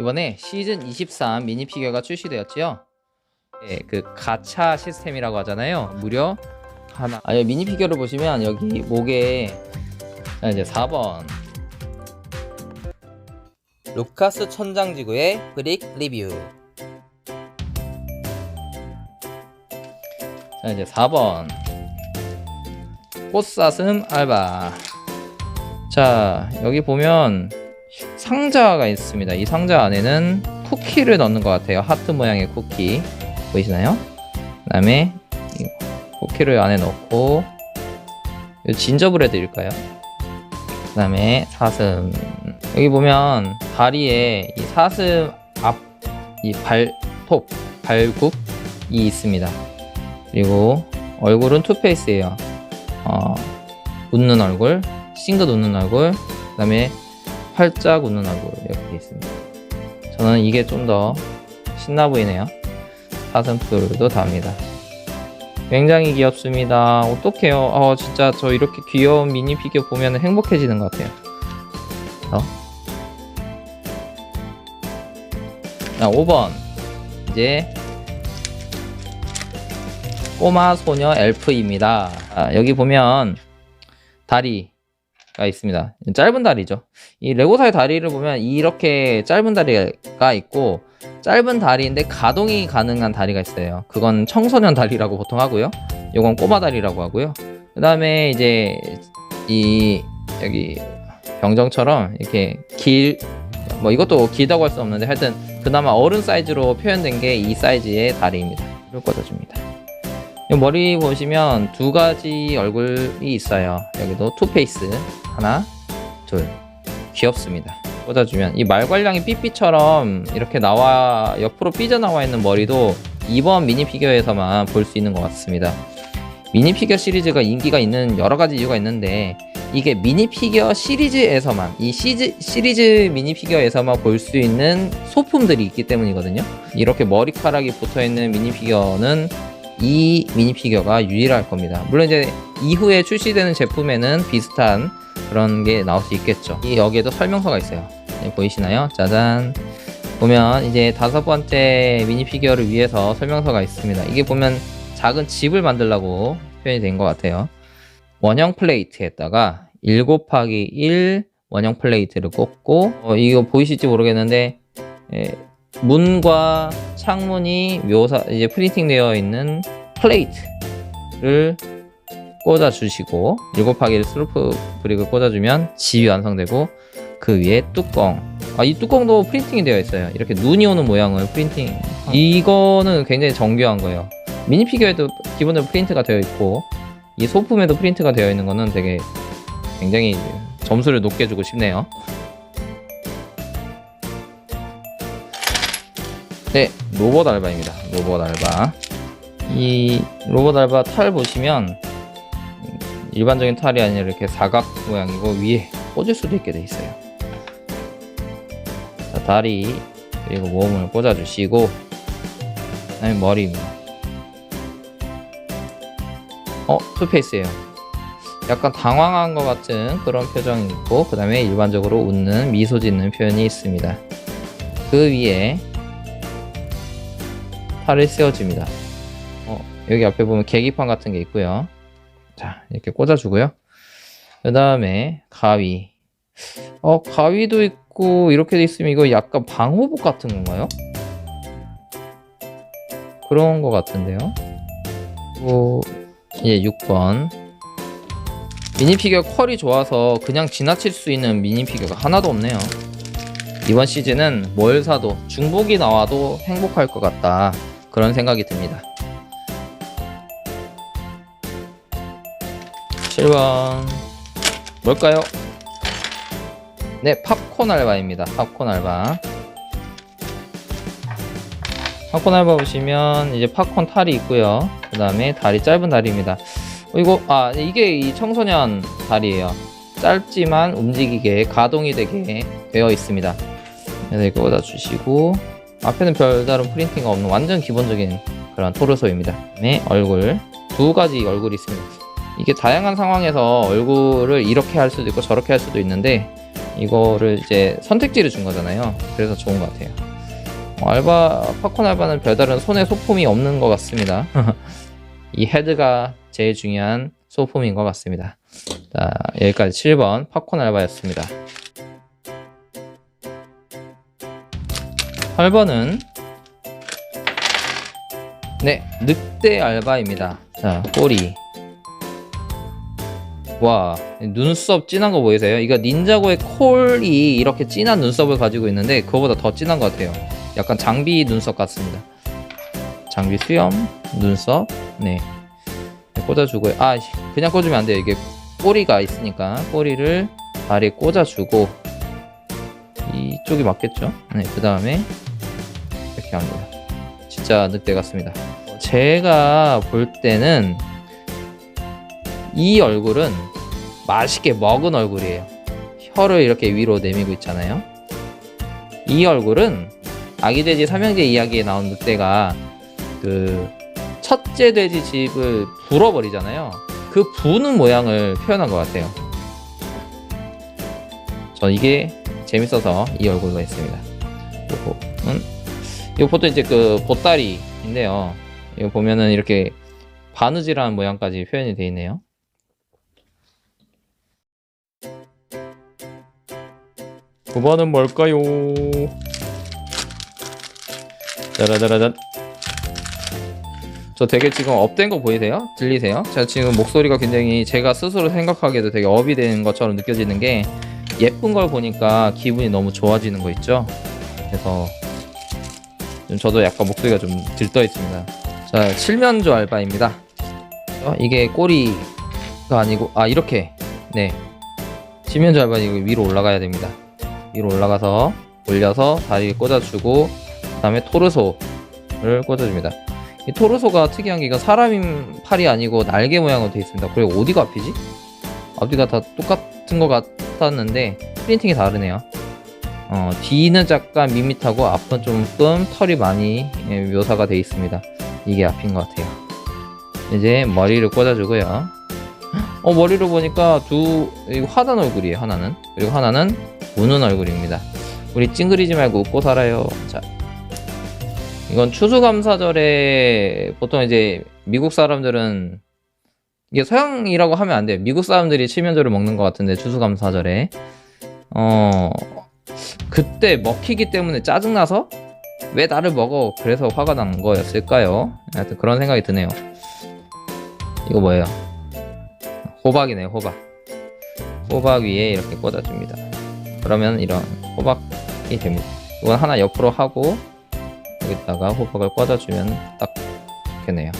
이번에 시즌 23 미니 피규어가 출시되었지요. 네, 그 가차 시스템이라고 하잖아요. 무려 하나. 아니 미니 피규어를 보시면 여기 목에 자, 이제 4번 루카스 천장지구의 브릭 리뷰. 자 이제 4번 꽃사슴 알바. 자 여기 보면 상자가 있습니다. 이 상자 안에는 쿠키를 넣는 것 같아요. 하트 모양의 쿠키 보이시나요? 그 다음에 이 쿠키를 안에 넣고 이거 진저브레드일까요? 그 다음에 사슴 여기 보면 다리에 이 사슴 앞 이 발톱 발굽이 있습니다. 그리고 얼굴은 투페이스예요. 어, 웃는 얼굴, 싱긋 웃는 얼굴, 그 다음에 활짝 웃는 얼굴 이렇게 있습니다. 저는 이게 좀 더 신나 보이네요. 사슴뿔도 답니다. 굉장히 귀엽습니다. 어떡해요. 어, 진짜 저 이렇게 귀여운 미니 피규어 보면 행복해지는 것 같아요. 어? 자, 5번. 이제 꼬마 소녀 엘프입니다. 아, 여기 보면 다리 가 있습니다. 짧은 다리죠. 이 레고사의 다리를 보면 이렇게 짧은 다리가 있고 짧은 다리인데 가동이 가능한 다리가 있어요. 그건 청소년 다리라고 보통 하고요. 요건 꼬마 다리라고 하고요. 그 다음에 이제 이 여기 병정처럼 이렇게 길 뭐 이것도 길다고 할 수 없는데 하여튼 그나마 어른 사이즈로 표현된 게 이 사이즈의 다리입니다. 이걸 꽂아줍니다. 이 머리 보시면 두 가지 얼굴이 있어요. 여기도 투페이스 하나, 둘 귀엽습니다. 꽂아주면 이 말괄량이 삐삐처럼 이렇게 나와 옆으로 삐져나와 있는 머리도 이번 미니 피규어에서만 볼 수 있는 것 같습니다. 미니 피규어 시리즈가 인기가 있는 여러 가지 이유가 있는데 이게 미니 피규어 시리즈에서만 이 시즈, 시리즈 미니 피규어에서만 볼 수 있는 소품들이 있기 때문이거든요. 이렇게 머리카락이 붙어 있는 미니 피규어는 이 미니 피규어가 유일할 겁니다. 물론 이제 이후에 출시되는 제품에는 비슷한 그런 게 나올 수 있겠죠. 이 여기에도 설명서가 있어요. 네, 보이시나요? 짜잔. 보면 이제 다섯 번째 미니 피규어를 위해서 설명서가 있습니다. 이게 보면 작은 집을 만들라고 표현이 된 것 같아요. 원형 플레이트에다가 1 곱하기 1 원형 플레이트를 꽂고 어, 이거 보이실지 모르겠는데 예, 문과 창문이 묘사 이제 프린팅 되어 있는 플레이트를 꽂아 주시고 7 곱하기 1 슬로프 브릭을 꽂아 주면 집이 완성되고 그 위에 뚜껑. 아, 이 뚜껑도 프린팅이 되어 있어요. 이렇게 눈이 오는 모양을 프린팅. 이거는 굉장히 정교한 거예요. 미니 피규어에도 기본적으로 프린트가 되어 있고 이 소품에도 프린트가 되어 있는 거는 되게 굉장히 점수를 높게 주고 싶네요 네, 로봇 알바입니다. 로봇 알바. 이 로봇 알바 탈 보시면 일반적인 탈이 아니라 이렇게 사각 모양이고 위에 꽂을 수도 있게 돼 있어요. 자, 다리 그리고 몸을 꽂아주시고 그다음에 머리입니다. 어, 투페이스예요. 약간 당황한 것 같은 그런 표정이 있고 그 다음에 일반적으로 웃는 미소 짓는 표현이 있습니다. 그 위에 팔을 세워줍니다. 어, 여기 앞에 보면 계기판 같은 게 있고요. 자, 이렇게 꽂아주고요. 그 다음에 가위. 어, 가위도 있고 이렇게 돼 있으면 이거 약간 방호복 같은 건가요? 그런 것 같은데요. 그리고 예, 6번. 미니 피규어 퀄이 좋아서 그냥 지나칠 수 있는 미니 피규어가 하나도 없네요. 이번 시즌은 뭘 사도 중복이 나와도 행복할 것 같다. 그런 생각이 듭니다. 7번 뭘까요? 네, 팝콘 알바입니다. 팝콘 알바. 팝콘 알바 보시면 이제 팝콘 탈이 있고요. 그 다음에 다리 짧은 다리입니다. 어, 이거 아 이게 이 청소년 다리예요. 짧지만 움직이게 가동이 되게 되어 있습니다. 그래서 이거 꽂아 주시고 앞에는 별다른 프린팅가 없는 완전 기본적인 그런 토르소입니다. 네, 얼굴 두 가지 얼굴이 있습니다. 이게 다양한 상황에서 얼굴을 이렇게 할 수도 있고 저렇게 할 수도 있는데 이거를 이제 선택지를 준 거잖아요. 그래서 좋은 것 같아요. 어, 알바 팝콘 알바는 별다른 손에 소품이 없는 것 같습니다. 이 헤드가 제일 중요한 소품인 것 같습니다. 자 여기까지 7번 팝콘 알바였습니다. 8번은 네 늑대 알바입니다. 자 꼬리 와 눈썹 진한 거 보이세요? 이거 닌자고의 콜이 이렇게 진한 눈썹을 가지고 있는데 그거보다 더 진한 것 같아요. 약간 장비 눈썹 같습니다. 장비 수염 눈썹 네 꽂아주고요. 아 그냥 꽂으면 안 돼요. 이게 꼬리가 있으니까 꼬리를 다리에 꽂아주고 이쪽이 맞겠죠? 네그 다음에 이렇게 합니다. 진짜 늑대 같습니다. 제가 볼 때는 이 얼굴은 맛있게 먹은 얼굴이에요. 혀를 이렇게 위로 내밀고 있잖아요. 이 얼굴은 아기 돼지 삼형제 이야기에 나온 늑대가 그 첫째 돼지 집을 불어버리잖아요. 그 부는 모양을 표현한 것 같아요. 전 이게 재밌어서 이 얼굴로 했습니다. 요거는 요 보통 이제 그 보따리인데요. 이거 보면은 이렇게 바느질한 모양까지 표현이 되어 있네요. 두 번은 뭘까요? 짜라짜라짠. 저 되게 지금 업된 거 보이세요? 들리세요? 제가 지금 목소리가 굉장히 제가 스스로 생각하기에도 되게 업이 되는 것처럼 느껴지는 게 예쁜 걸 보니까 기분이 너무 좋아지는 거 있죠? 그래서 좀 저도 약간 목소리가 좀 들떠 있습니다. 자, 칠면조 알바입니다. 어, 이게 꼬리가 아니고 아 이렇게 네 칠면조 알바 이거 위로 올라가야 됩니다. 위로 올라가서 올려서 다리 꽂아주고 그다음에 토르소를 꽂아줍니다. 이 토르소가 특이한 게 이거 사람 팔이 아니고 날개 모양으로 되어 있습니다. 그리고 어디가 앞이지? 앞뒤가 다 똑같은 것 같았는데 프린팅이 다르네요. 어, 뒤는 약간 밋밋하고 앞은 조금 털이 많이 예, 묘사가 되어 있습니다. 이게 앞인 것 같아요. 이제 머리를 꽂아주고요. 어 머리로 보니까 두 화난 얼굴이에요 하나는 그리고 하나는 우는 얼굴입니다. 우리 찡그리지 말고 웃고 살아요. 자, 이건 추수감사절에 보통 이제 미국 사람들은 이게 서양이라고 하면 안 돼요. 미국 사람들이 칠면조를 먹는 것 같은데 추수감사절에 어 그때 먹히기 때문에 짜증나서 왜 나를 먹어? 그래서 화가 난 거였을까요? 하여튼 그런 생각이 드네요. 이거 뭐예요? 호박이네요, 호박. 호박 위에 이렇게 꽂아줍니다. 그러면 이런 호박이 됩니다. 이건 하나 옆으로 하고 여기다가 호박을 꽂아주면 딱 되네요.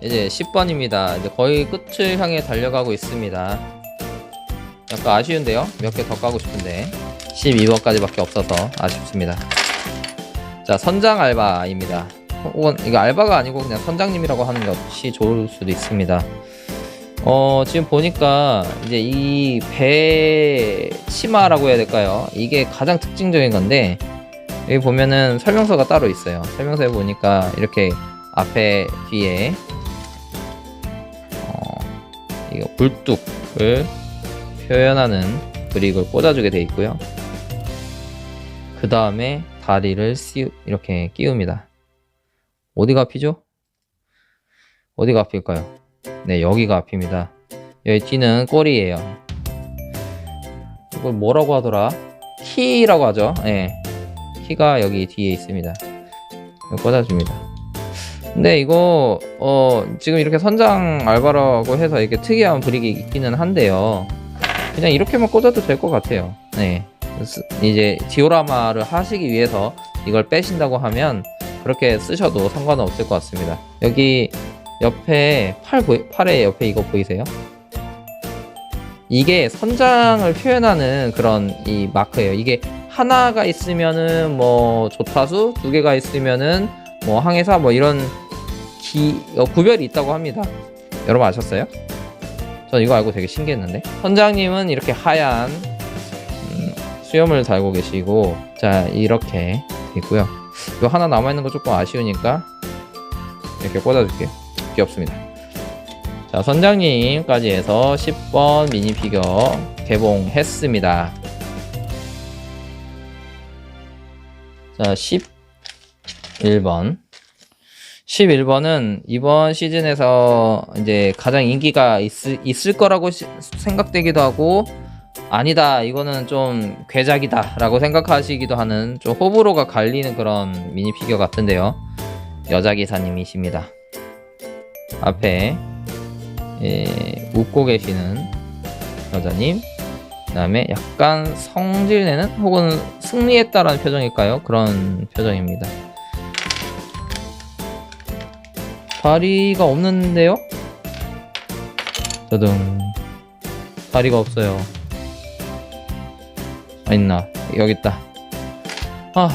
이제 10번입니다. 이제 거의 끝을 향해 달려가고 있습니다. 약간 아쉬운데요? 몇 개 더 까고 싶은데 12번까지밖에 없어서 아쉽습니다. 자, 선장 알바입니다. 혹은 이거 알바가 아니고 그냥 선장님이라고 하는 것이 좋을 수도 있습니다. 어, 지금 보니까 이제 이 배 치마라고 해야 될까요? 이게 가장 특징적인 건데 여기 보면은 설명서가 따로 있어요. 설명서에 보니까 이렇게 앞에 뒤에 어, 이거 굴뚝을 표현하는 브릭을 꽂아주게 돼 있고요. 그 다음에 다리를 씌우, 이렇게 끼웁니다. 어디가 앞이죠? 어디가 앞일까요? 네, 여기가 앞입니다. 여기 뒤는 꼬리예요. 이걸 뭐라고 하더라? 키라고 하죠. 네. 키가 여기 뒤에 있습니다. 꽂아줍니다. 근데 이거 어 지금 이렇게 선장 알바라고 해서 이렇게 특이한 브릭이 있기는 한데요. 그냥 이렇게만 꽂아도 될 것 같아요. 네. 스- 이제 디오라마를 하시기 위해서 이걸 빼신다고 하면 그렇게 쓰셔도 상관은 없을 것 같습니다. 여기 옆에 팔 보이, 팔에 옆에 이거 보이세요? 이게 선장을 표현하는 그런 이 마크예요. 이게 하나가 있으면은 뭐 조타수, 두 개가 있으면은 뭐 항해사 뭐 이런 기, 어, 구별이 있다고 합니다. 여러분 아셨어요? 전 이거 알고 되게 신기했는데 선장님은 이렇게 하얀 음, 수염을 달고 계시고 자 이렇게 있고요 이거 하나 남아있는 거 조금 아쉬우니까 이렇게 꽂아줄게요 귀엽습니다 자, 선장님까지 해서 10번 미니 피규어 개봉했습니다. 자, 11번. 11번은 이번 시즌에서 이제 가장 인기가 있, 있을 거라고 시- 생각되기도 하고 아니다 이거는 좀 괴작이다 라고 생각하시기도 하는 좀 호불호가 갈리는 그런 미니 피규어 같은데요. 여자 기사님이십니다. 앞에 예, 웃고 계시는 여자님 그 다음에 약간 성질내는 혹은 승리했다라는 표정일까요? 그런 표정입니다 다리가 없는데요? 저등 다리가 없어요. 아 있나? 여기 있다. 아,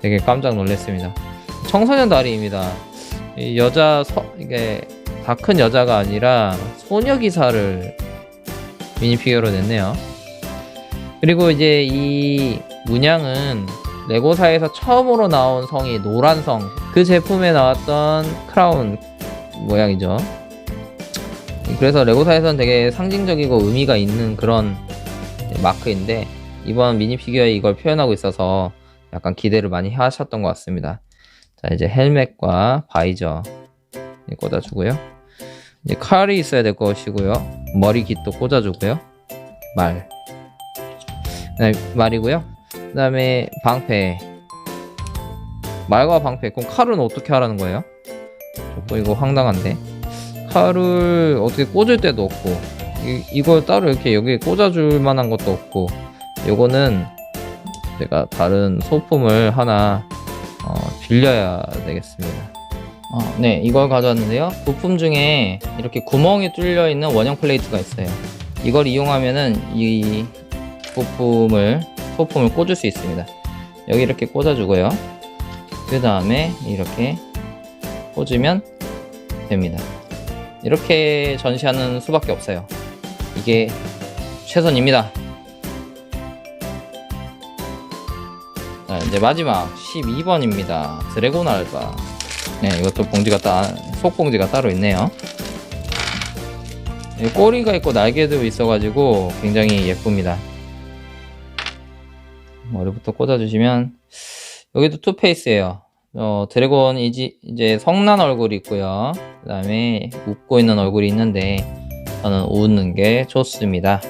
되게 깜짝 놀랐습니다. 청소년 다리입니다. 이 여자 서, 이게 다 큰 여자가 아니라 소녀 기사를 미니 피규어로 냈네요. 그리고 이제 이 문양은 레고사에서 처음으로 나온 성이 노란 성. 그 제품에 나왔던 크라운 모양이죠. 그래서 레고사에서는 되게 상징적이고 의미가 있는 그런 마크인데 이번 미니 피규어에 이걸 표현하고 있어서 약간 기대를 많이 하셨던 것 같습니다. 자 이제 헬멧과 바이저 꽂아주고요. 이제 칼이 있어야 될 것이고요. 머리 깃도 꽂아주고요. 말. 네, 말이고요. 그 다음에 방패. 말과 방패. 그럼 칼은 어떻게 하라는 거예요? 또 이거 황당한데. 칼을 어떻게 꽂을 데도 없고. 이, 이걸 따로 이렇게 여기에 꽂아줄 만한 것도 없고. 요거는 제가 다른 소품을 하나 어, 빌려야 되겠습니다. 어, 네. 이걸 가져왔는데요. 부품 중에 이렇게 구멍이 뚫려 있는 원형 플레이트가 있어요. 이걸 이용하면은 이 부품을 소품을 꽂을 수 있습니다. 여기 이렇게 꽂아주고요. 그 다음에 이렇게 꽂으면 됩니다. 이렇게 전시하는 수밖에 없어요. 이게 최선입니다. 자, 이제 마지막 12번입니다. 드래곤 알바. 네, 이것도 봉지가 따, 속봉지가 따로 있네요. 이 꼬리가 있고 날개도 있어가지고 굉장히 예쁩니다. 머리부터 꽂아주시면 여기도 투페이스예요. 어, 드래곤 이지, 이제 성난 얼굴이 있고요. 그 다음에 웃고 있는 얼굴이 있는데 저는 웃는 게 좋습니다.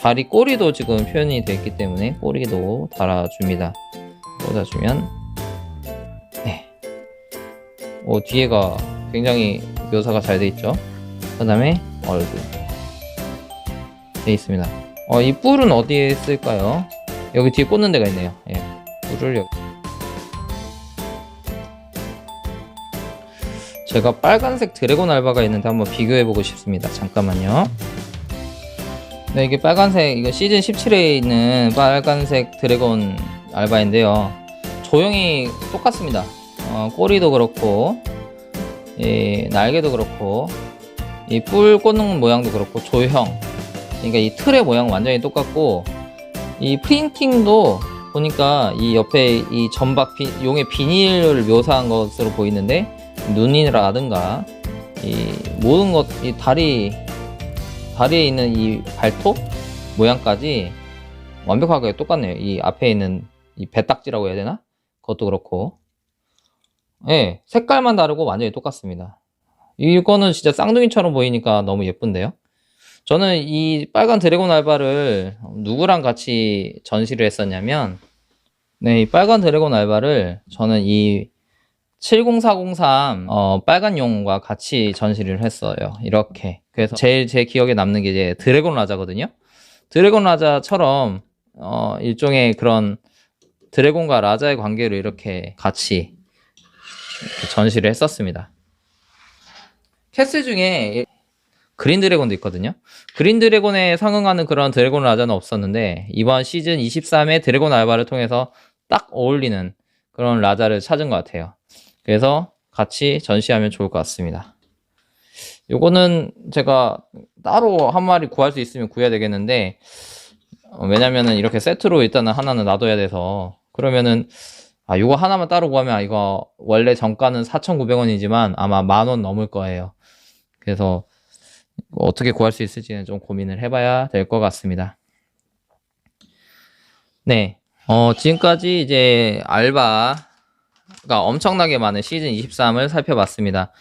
다리 꼬리도 지금 표현이 되어 있기 때문에 꼬리도 달아줍니다. 꽂아주면 네. 오, 뒤에가 굉장히 묘사가 잘돼 있죠. 그 다음에 얼굴 돼 있습니다. 어, 이 뿔은 어디에 쓸까요? 여기 뒤에 꽂는 데가 있네요. 예. 뿔을 여기. 제가 빨간색 드래곤 알바가 있는데 한번 비교해 보고 싶습니다. 잠깐만요. 네, 이게 빨간색, 이거 시즌 17에 있는 빨간색 드래곤 알바인데요. 조형이 똑같습니다. 어, 꼬리도 그렇고, 이 날개도 그렇고, 이 뿔 꽂는 모양도 그렇고, 조형. 그러니까 이 틀의 모양 완전히 똑같고, 이 프린팅도 보니까 이 옆에 이 점박 비, 용의 비닐을 묘사한 것으로 보이는데 눈이라든가 이 모든 것, 이 다리 다리에 있는 이 발톱 모양까지 완벽하게 똑같네요. 이 앞에 있는 이 배딱지라고 해야 되나? 그것도 그렇고, 예, 색깔만 다르고 완전히 똑같습니다. 이거는 진짜 쌍둥이처럼 보이니까 너무 예쁜데요. 저는 이 빨간 드래곤 알바를 누구랑 같이 전시를 했었냐면, 네, 이 빨간 드래곤 알바를 저는 이 70403 어, 빨간 용과 같이 전시를 했어요. 이렇게. 그래서 제일 제 기억에 남는 게 이제 드래곤 라자거든요. 드래곤 라자처럼 어, 일종의 그런 드래곤과 라자의 관계를 이렇게 같이 이렇게 전시를 했었습니다. 캐슬 중에 그린 드래곤도 있거든요. 그린 드래곤에 상응하는 그런 드래곤 라자는 없었는데 이번 시즌 23의 드래곤 알바를 통해서 딱 어울리는 그런 라자를 찾은 것 같아요. 그래서 같이 전시하면 좋을 것 같습니다. 요거는 제가 따로 한 마리 구할 수 있으면 구해야 되겠는데 어, 왜냐면은 이렇게 세트로 일단은 하나는 놔둬야 돼서 그러면은 아 요거 하나만 따로 구하면 이거 원래 정가는 4,900원이지만 아마 만 원 넘을 거예요. 그래서 어떻게 구할 수 있을지는 좀 고민을 해봐야 될 것 같습니다. 네, 어, 지금까지 이제 알바가 엄청나게 많은 시즌 23을 살펴봤습니다.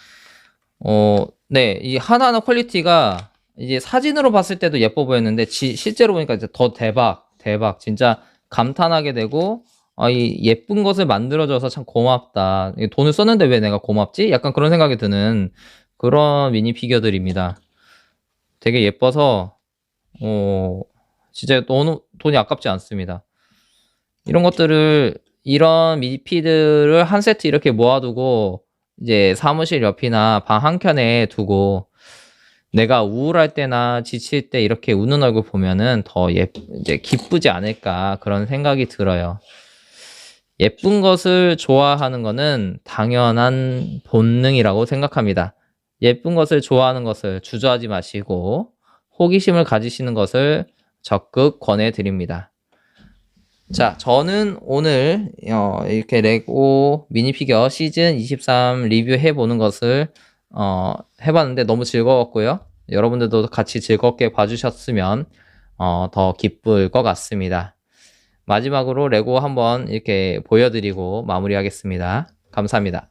어, 네, 이 하나하나 퀄리티가 이제 사진으로 봤을 때도 예뻐 보였는데 지- 실제로 보니까 이제 더 대박, 대박. 진짜 감탄하게 되고 아, 이 예쁜 것을 만들어줘서 참 고맙다. 이 돈을 썼는데 왜 내가 고맙지? 약간 그런 생각이 드는 그런 미니 피규어들입니다. 되게 예뻐서 어, 진짜 돈, 돈이 아깝지 않습니다. 이런 것들을 이런 미니피들을 한 세트 이렇게 모아두고 이제 사무실 옆이나 방 한 켠에 두고 내가 우울할 때나 지칠 때 이렇게 웃는 얼굴 보면은 더 예, 이제 기쁘지 않을까 그런 생각이 들어요. 예쁜 것을 좋아하는 것은 당연한 본능이라고 생각합니다. 예쁜 것을 좋아하는 것을 주저하지 마시고 호기심을 가지시는 것을 적극 권해드립니다. 자, 저는 오늘 어, 이렇게 레고 미니피겨 시즌 23 리뷰해 보는 것을 어, 해봤는데 너무 즐거웠고요. 여러분들도 같이 즐겁게 봐주셨으면 어, 더 기쁠 것 같습니다. 마지막으로 레고 한번 이렇게 보여드리고 마무리하겠습니다. 감사합니다.